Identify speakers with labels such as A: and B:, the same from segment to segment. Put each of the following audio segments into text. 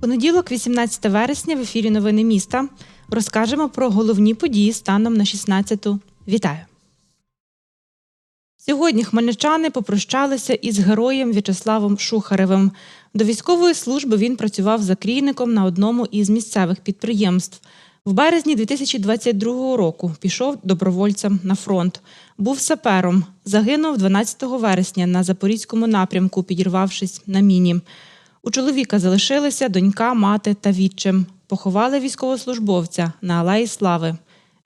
A: Понеділок, 18 вересня, в ефірі Новини міста. Розкажемо про головні події станом на 16-ту. Вітаю! Сьогодні хмельничани попрощалися із героєм В'ячеславом Шухаревим. До військової служби він працював закрійником на одному із місцевих підприємств. В березні 2022 року пішов добровольцем на фронт. Був сапером. Загинув 12 вересня на запорізькому напрямку, підірвавшись на міні. У чоловіка залишилися донька, мати та відчим. Поховали військовослужбовця на Алеї Слави.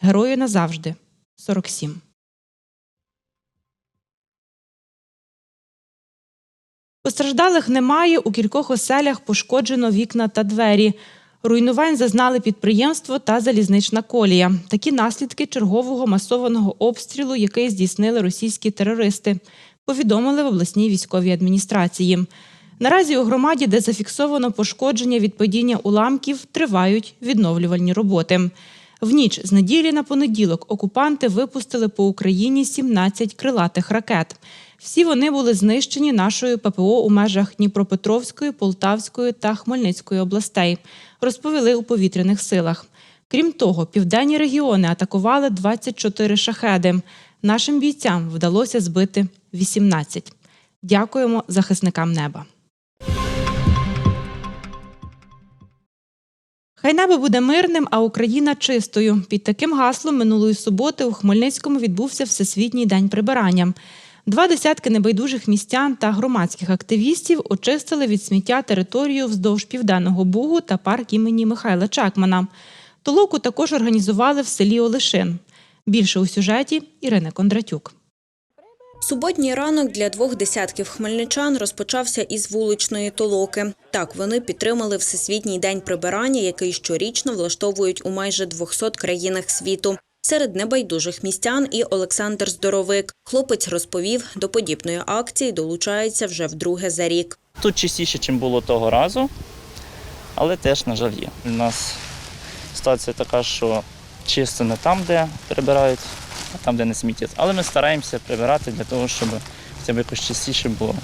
A: Герою назавжди 47. Постраждалих немає. У кількох оселях пошкоджено вікна та двері. Руйнувань зазнали підприємство та залізнична колія. Такі наслідки чергового масованого обстрілу, який здійснили російські терористи, повідомили в обласній військовій адміністрації. Наразі у громаді, де зафіксовано пошкодження від падіння уламків, тривають відновлювальні роботи. В ніч з неділі на понеділок окупанти випустили по Україні 17 крилатих ракет. Всі вони були знищені нашою ППО у межах Дніпропетровської, Полтавської та Хмельницької областей, розповіли у повітряних силах. Крім того, південні регіони атакували 24 шахеди. Нашим бійцям вдалося збити 18. Дякуємо захисникам неба. Хай небо буде мирним, а Україна чистою. Під таким гаслом минулої суботи у Хмельницькому відбувся Всесвітній день прибирання. Два десятки небайдужих містян та громадських активістів очистили від сміття територію вздовж південного бугу та парк імені Михайла Чекмана. Толоку також організували в селі Олешин. Більше у сюжеті Ірини Кондратюк.
B: Суботній ранок для двох десятків хмельничан розпочався із вуличної толоки. Так вони підтримали Всесвітній день прибирання, який щорічно влаштовують у майже 200 країнах світу. Серед небайдужих містян і Олександр Здоровик. Хлопець розповів, до подібної акції долучається вже вдруге за рік.
C: Тут чистіше, ніж було того разу, але теж, на жаль, є. У нас ситуація така, що чисто не там, де прибирають, а там, де не смітять. Але ми стараємося прибирати для того, щоб хоча б якось чистіше було.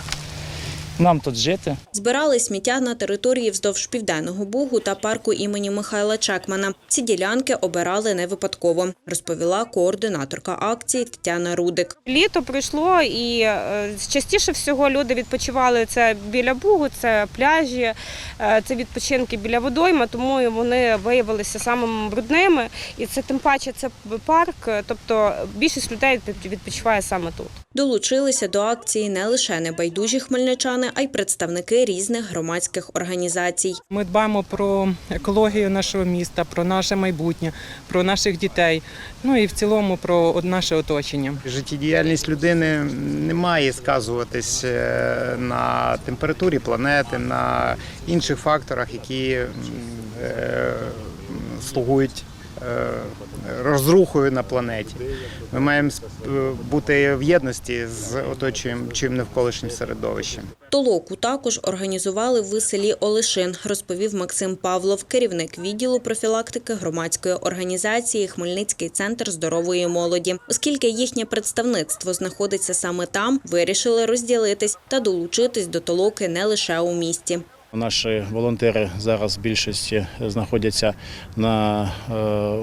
C: Нам тут жити.
B: Збирали сміття на території вздовж південного бугу та парку імені Михайла Чекмана. Ці ділянки обирали не випадково, розповіла координаторка акції Тетяна Рудик.
D: Літо пройшло і е, частіше всього люди відпочивали це біля бугу, це пляжі, е, це відпочинки біля водойма, тому вони виявилися самими брудними. І це тим паче це парк, е, тобто більшість людей відпочиває саме тут.
B: Долучилися до акції не лише небайдужі хмельничани, а й представники різних громадських організацій.
E: Ми дбаємо про екологію нашого міста, про наше майбутнє, про наших дітей, ну і в цілому про наше оточення.
F: Життєдіяльність людини не має сказуватись е, на температурі планети, на інших факторах, які е, слугують розрухою на планеті. Ми маємо бути в єдності з оточуючим навколишнім середовищем.
B: Толоку також організували в селі Олешин, розповів Максим Павлов, керівник відділу профілактики громадської організації Хмельницький центр здорової молоді. Оскільки їхнє представництво знаходиться саме там, вирішили розділитись та долучитись до толоки не лише у місті.
G: Наші волонтери зараз в більшості знаходяться на е,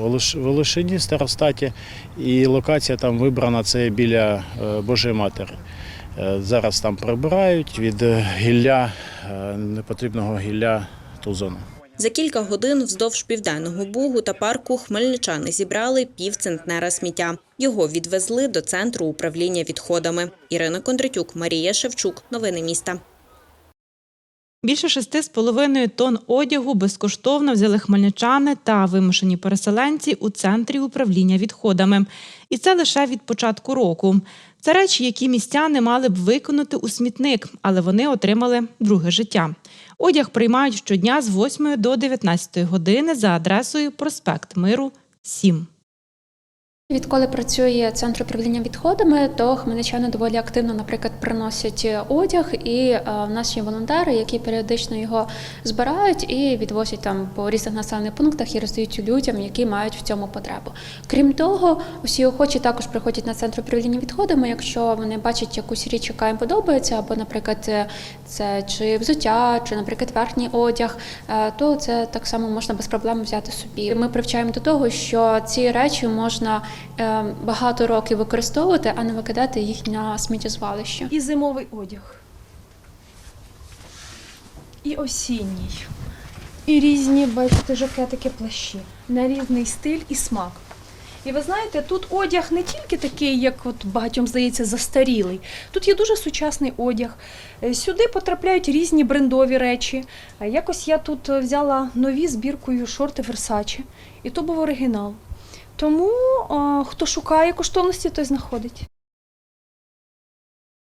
G: Олеш- в Олешині, Старостаті, і локація там вибрана це біля е, Божої Матері. Е, Зараз там прибирають від гілля, непотрібного гілля ту зону.
B: За кілька годин вздовж південного бугу та парку хмельничани зібрали півцентнера сміття. Його відвезли до центру управління відходами. Ірина Кондратюк, Марія Шевчук. Новини міста.
A: Більше шести з половиною тонн одягу безкоштовно взяли хмельничани та вимушені переселенці у центрі управління відходами. І це лише від початку року. Це речі, які містяни мали б виконати у смітник, але вони отримали друге життя. Одяг приймають щодня з 8 до 19 години за адресою проспект Миру 7.
H: Відколи працює центр управління відходами, то хмельничани доволі активно, наприклад, приносять одяг, і е, в нас є волонтери, які періодично його збирають і відвозять там по різних населених пунктах і роздають людям, які мають в цьому потребу. Крім того, усі охочі також приходять на центр управління відходами, якщо вони бачать якусь річ, яка їм подобається, або, наприклад, е, це чи взуття, чи, наприклад, верхній одяг, е, то це так само можна без проблем взяти собі. Ми привчаємо до того, що ці речі можна е, багато років використовувати, а не викидати їх на сміттєзвалище.
I: і зимовий одяг, і осінній, і різні, бачите, жакетики плащі на різний стиль і смак. І ви знаєте, тут одяг не тільки такий, як от багатьом здається, застарілий. Тут є дуже сучасний одяг. Е, Сюди потрапляють різні брендові речі. Е, Якось я тут е, взяла нові збіркою шорти Versace, і то був оригінал. Тому е, хто шукає коштовності, той знаходить.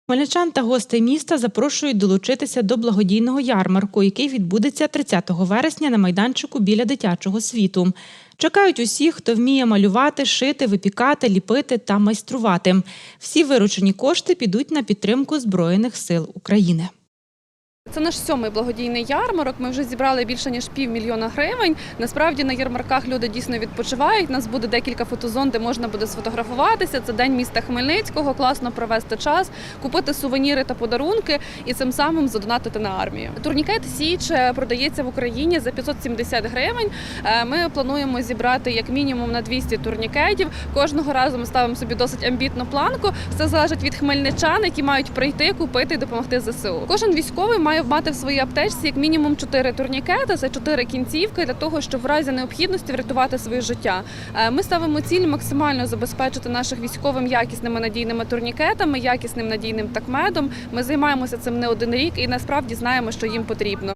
A: Хмельничан та гостей міста запрошують долучитися до благодійного ярмарку, який відбудеться 30 вересня на майданчику біля дитячого світу. Чекають усіх, хто вміє малювати, шити, випікати, ліпити та майструвати. Всі виручені кошти підуть на підтримку Збройних сил України.
J: Це наш сьомий благодійний ярмарок. Ми вже зібрали більше ніж півмільйона гривень. Насправді на ярмарках люди дійсно відпочивають. Нас буде декілька фотозон, де можна буде сфотографуватися. Це день міста Хмельницького, класно провести час, купити сувеніри та подарунки і цим самим задонатити на армію. Турнікет Січ продається в Україні за 570 гривень. Е, Ми плануємо зібрати як мінімум на 200 турнікетів. Кожного разу ми ставимо собі досить амбітну планку. Все залежить від хмельничан, які мають прийти, купити і допомогти ЗСУ. Кожен військовий має мати в своїй аптечці як мінімум 4 турнікети, це 4 кінцівки для того, щоб в разі необхідності врятувати своє життя. Е, Ми ставимо ціль максимально забезпечити наших військовим якісними надійними турнікетами, якісним надійним такмедом. Ми займаємося цим не один рік і насправді знаємо, що їм потрібно.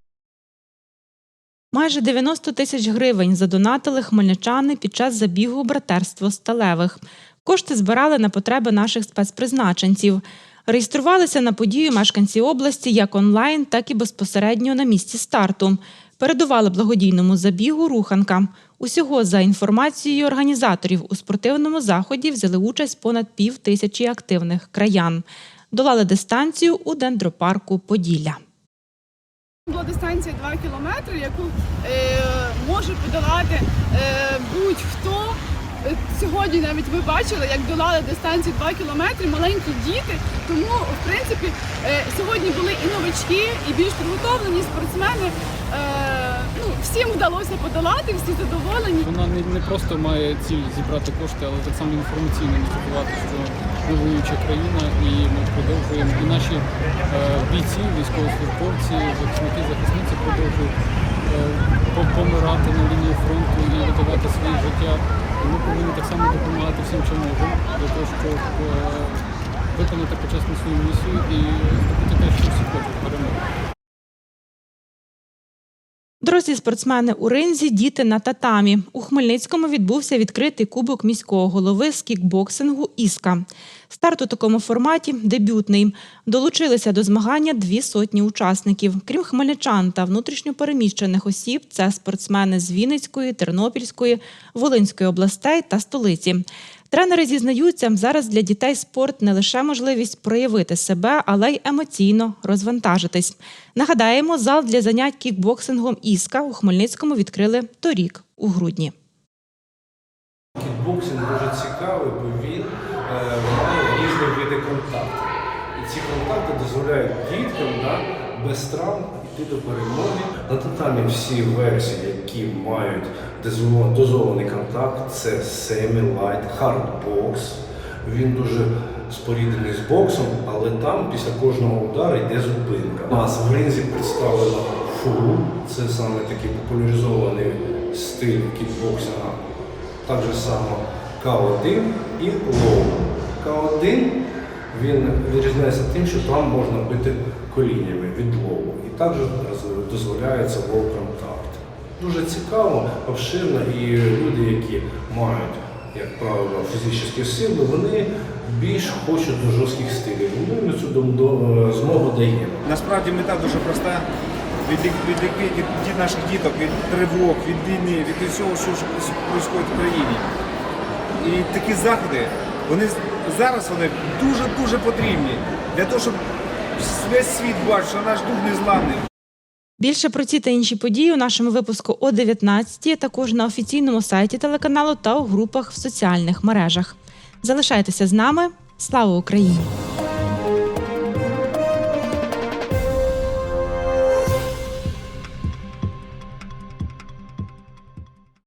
A: Майже 90 тисяч гривень задонатили хмельничани під час забігу братерство сталевих. Кошти збирали на потреби наших спецпризначенців. Реєструвалися на подію мешканці області як онлайн, так і безпосередньо на місці старту. Передували благодійному забігу руханка. Усього за інформацією організаторів у спортивному заході взяли участь понад пів тисячі активних краян. Долали дистанцію у дендропарку Поділля.
K: Була дистанція 2 кілометри, яку е, може подолати е, будь-хто. Сьогодні навіть ви бачили, як долали дистанцію 2 кілометри маленькі діти. Тому, в принципі, е, сьогодні були і новачки, і більш підготовлені спортсмени. Е, ну, всім вдалося подолати, всі задоволені.
L: Вона не, просто має ціль зібрати кошти, але так само інформаційно не забувати, що ми воююча країна і ми продовжуємо. І наші е, бійці, військовослужбовці, захисники, захисниці продовжують помирати на лінії фронту і видавати своє життя. І ми повинні так само допомагати всім, чим можемо, для того, щоб е, виконати почесну свою місію і здобути те, що всі хочуть перемоги.
A: Дорослі спортсмени у ринзі, діти на татамі. У Хмельницькому відбувся відкритий кубок міського голови з кікбоксингу Іска. Старт у такому форматі дебютний. Долучилися до змагання дві сотні учасників. Крім хмельничан та внутрішньопереміщених осіб, це спортсмени з Вінницької, Тернопільської, Волинської областей та столиці. Тренери зізнаються, зараз для дітей спорт не лише можливість проявити себе, але й емоційно розвантажитись. Нагадаємо, зал для занять кікбоксингом Іска у Хмельницькому відкрили торік у грудні.
M: Кікбоксинг дуже цікавий, бо він е, має різні види контакту. І ці контакти дозволяють діткам да, без травм йти до перемоги. На татамі всі версії, які мають дозований контакт, це Semi Light, Hardbox. Він дуже споріднений з боксом, але там після кожного удару йде зупинка. У нас в ринзі представлено фу, це саме такий популяризований стиль кікбоксинга. Так же само К1 і лоу. К1 він відрізняється тим, що там можна бити колінями від лоу. Також дозволяється лоу контакт. Дуже цікаво, обширно, і люди, які мають, як правило, фізичні сили, вони більш хочуть до жорстких стилів. Ми цю змогу даємо.
N: Насправді мета дуже проста. Відлік- Відлікти від, від наших діток від тривог, від війни, від усього, що відбувається в країні. І такі заходи, вони зараз вони дуже-дуже потрібні для того, щоб весь світ бачив, що наш дух незламний.
A: Більше про ці та інші події у нашому випуску о 19 також на офіційному сайті телеканалу та у групах в соціальних мережах. Залишайтеся з нами. Слава Україні!